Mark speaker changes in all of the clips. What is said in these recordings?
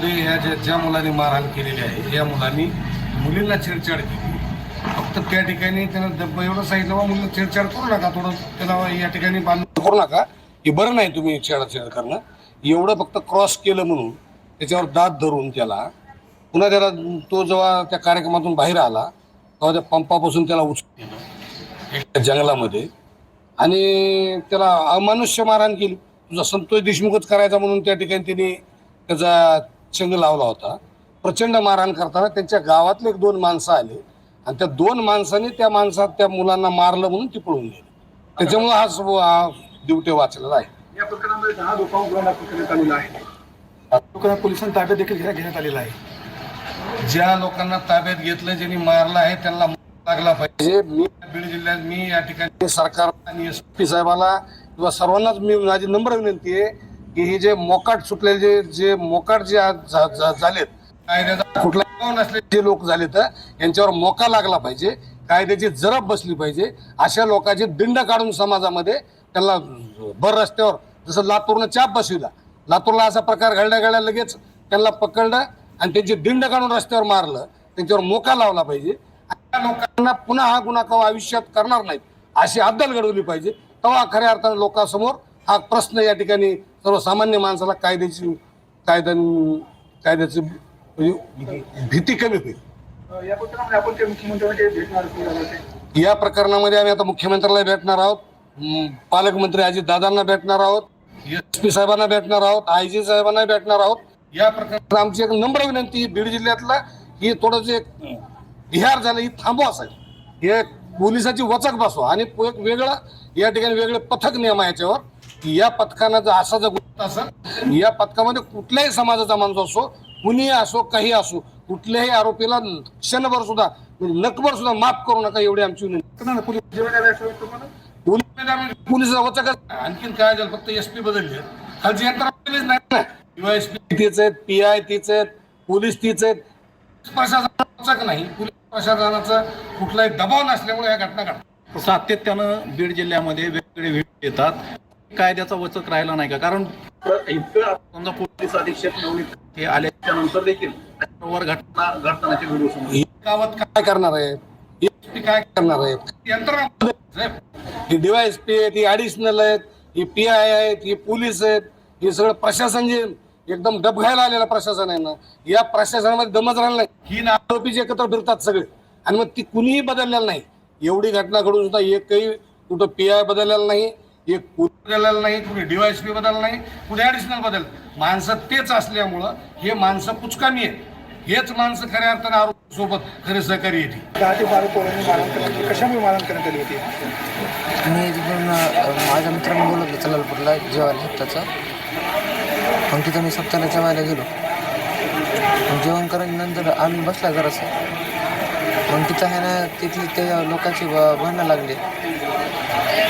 Speaker 1: बीडमध्ये या ज्या ज्या मुलांनी मारहाण केलेली आहे या मुलांनी मुलींना छेडछाड केली. फक्त त्या ठिकाणी त्यानं द- एवढं सांगितलं बा मुलीला छेडछाड करू नका थोडं त्याला या ठिकाणी बांधून करू नका. की बरं नाही तुम्ही छेडछाड करणं. एवढं फक्त क्रॉस केलं म्हणून त्याच्यावर दात धरून त्याला पुन्हा त्याला तो जेव्हा त्या कार्यक्रमातून बाहेर आला तेव्हा त्या पंपापासून त्याला उचल एका जंगलामध्ये. आणि त्याला अमानुष्य मारहाण केली. तुझा संतोष देशमुखच करायचा म्हणून त्या ठिकाणी त्याने त्याचा चंग लावला होता. प्रचंड मारहाण करताना त्यांच्या गावातले एक दोन माणसं आले आणि त्या दोन माणसांनी त्या माणसात त्या मुलांना मारलं म्हणून ती पळून गेली. त्याच्यामुळे हा सर्व हा दिवटे वाचलेला आहे.
Speaker 2: या प्रकरणामध्ये दहा लोकांवर गुन्हा दाखल करण्यात आलेला आहे. लोकांना पोलिसांनी ताब्यात देखील घेण्यात घेण्यात आलेला आहे.
Speaker 1: ज्या लोकांना ताब्यात घेतलं ज्यांनी मारलं आहे त्यांना लागला पाहिजे. मी बीड जिल्ह्यात मी या ठिकाणी सरकार आणि एस पी साहेबाला किंवा सर्वांनाच मी माझी नम्र विनंती आहे की हे जे मोकाट सुटलेले जे जे मोकाट जे आज झा- झा- झालेत कायद्याचा कुठला नसले जे लोक झाले तर यांच्यावर मोका लागला पाहिजे कायद्याची जरब बसली पाहिजे अशा लोकांचे दिंड काढून समाजामध्ये त्यांना भर रस्त्यावर जसं लातूरनं चाप बसविला लातूरला असा प्रकार घडल्या घडल्या लगेच त्यांना पकडलं आणि त्यांचे दिंड काढून रस्त्यावर मारलं त्यांच्यावर मोका लावला पाहिजे. त्या लोकांना पुन्हा हा गुन्हा कवा आयुष्यात करणार नाहीत अशी अद्दल घडवली पाहिजे तेव्हा खऱ्या अर्थाने लोकांसमोर हा प्रश्न या ठिकाणी सर्वसामान्य माणसाला कायद्याची कायदा कायद्याची म्हणजे भीती कमी होईल.
Speaker 2: या प्रकरणामध्ये
Speaker 1: आम्ही आता मुख्यमंत्र्याला भेटणार आहोत. पालकमंत्री अजित दादांना भेटणार आहोत. एस पी साहेबांना भेटणार आहोत. आय जी साहेबांना भेटणार आहोत. या प्रकरणात आमची एक नम्र विनंती बीड जिल्ह्यातला ही थोडंसं एक बिहार झालं ही थांबवा साहेब. हे पोलिसाची वचक बसवा आणि एक वेगळं या ठिकाणी वेगळे पथक नियम आहे याच्यावर. या पथकानं जर असा जर गुन्हा असेल या पथकामध्ये कुठल्याही समाजाचा माणूस असो कुणी असो काही असो कुठल्याही आरोपीला क्षणभर सुद्धा म्हणजे नकभर सुद्धा माफ करू नका एवढी आमची विनंती.
Speaker 2: पोलीस
Speaker 1: वचक आणखीन काय झालं? फक्त एस पी बदलले खालची यंत्रणा नाही ना. पी तीच आहेत पी आय तीच आहेत पोलीस तीच आहेत. प्रशासनाचा वचक नाही? पोलीस प्रशासनाचा कुठलाही दबाव नसल्यामुळे या घटना घडतात.
Speaker 3: सातत्यानं बीड जिल्ह्यामध्ये वेगवेगळे व्हिडिओ येतात. कायद्याचा वचक राहिला नाही का? कारण इतकं समजा पोलीस अधीक्षक नवनीत हे आल्याच्यानंतर देखील वर घटना घडतानाचे व्हिडिओ समोर
Speaker 1: गावात काय करणार पी काय करणार आहेत यंत्रणा साहेब. ही डीवायस पी आहेत ही ऍडिशनल आहेत ही पी आय आहेत ही पोलीस आहेत हे सगळं प्रशासन जे एकदम डबघायला आलेलं प्रशासन आहे ना या प्रशासनामध्ये दमच राहिला नाही. ही ना आरोपी जे एकत्र फिरतात सगळे. आणि मग ती कुणीही बदललेलं नाही. एवढी घटना घडून सुद्धा एकही कुठं पी आय बदललेलं नाही. एक पोलीस बदललेलं नाही कुठे डीवायस पी बदललं नाही कुठे ऍडिशनल बदल. माणसं तेच असल्यामुळं हे माणसं पुचकामी आहेत. हेच माणसं खऱ्या अर्थाने आरोपी सोबत खरे सहकारी येते
Speaker 2: दहा ते बारा पोरांनी मारण करण्यात आली. कशामुळे मारण करण्यात आली होती?
Speaker 4: मी तिकडून अ, माझ्या मित्रांनी बोलवलं चलालपूरला जेवायला सप्ताचं मग तिथं मी सप्ताला जेवायला गेलो. मग जेवण करून नंतर आम्ही बसला जरासं. मग तिथं आहे ना तिथली त्या लोकांची भांडणं लागली.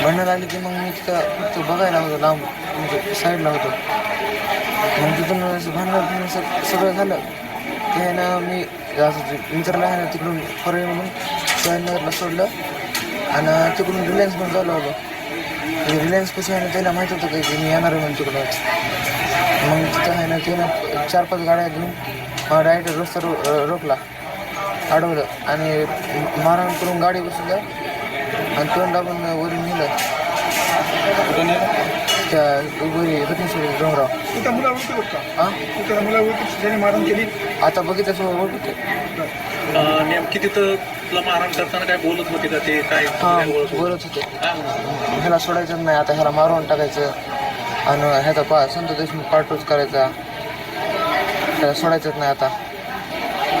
Speaker 4: भांडणं लागली की मग मी तिथं फक्त बघायला होतो लांब म्हणजे साईडला होतो. मग तिथून असं भांडणं सगळं झालं. ते आहे ना मी असं विचारलं मित्राला आहे ना तिकडून परळी म्हणून सोयनगरला सोडलं. आणि तिकडून रिलायन्स पण चालू होतं. रिलायन्स कशी आहे ना त्याला माहीत होतं की मी येणार आहे म्हणून तिकडं. मग तिथं आहे ना त्यानं चार पाच गाड्या घेऊन मला डायरेक्ट रस्ता रो रोकला रोखला. अडवलं. आणि मारहाण करून गाडी बसवलं. आणि तोंड दाबून वरून नेलं. त्या वरी रत्नेश्वरी डोंगराव
Speaker 2: तू त्या मुला ओळखत का
Speaker 4: हां
Speaker 2: त्या मुला ओळखत मारण केली?
Speaker 4: आता बघितलं सो ओळखते
Speaker 3: नेमकी तिथं तुला मारहाण करताना काय बोलत होते का ते? काय
Speaker 4: हां
Speaker 3: होते?
Speaker 4: ह्याला सोडायचं नाही आता ह्याला मारून टाकायचं. आणि ह्याचा पा संत देशमुख पार्टूच करायचा. त्याला सोडायचंच नाही आता.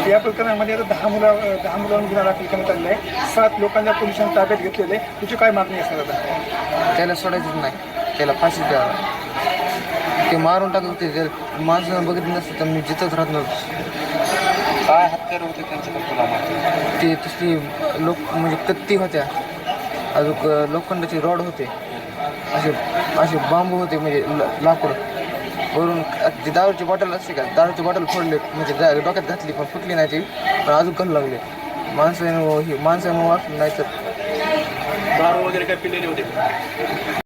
Speaker 2: या प्रकरणामध्ये आता दहा मुला दहा मुलांवर गुन्हा दाखल करण्यात आलेला आहे. सात लोकांच्या पोलिसांनी ताब्यात घेतलेले आहे. तुझी काय मागणी असणार आता?
Speaker 4: त्याला सोडायचंच नाही. त्याला फाशी द्यावा ते मारून टाकत होते ते माणसानं बघितलं नसतं तर मी जिथंच राहत नव्हतो
Speaker 3: काय हत्यार होते तुला माहिती?
Speaker 4: ते तसली लोक म्हणजे कत्ती होत्या. अजून लोखंडाचे रॉड होते. असे असे बांबू होते म्हणजे ल- लाकूड. वरून ती दारूची बॉटल असते का? दारूची बॉटल फोडले म्हणजे डोक्यात घातली पण फुटली नाही ती. पण अजून घालू लागले. माणसं हे माणसानं वाचलं नाही तर
Speaker 3: दारू वगैरे काय पिलेली होती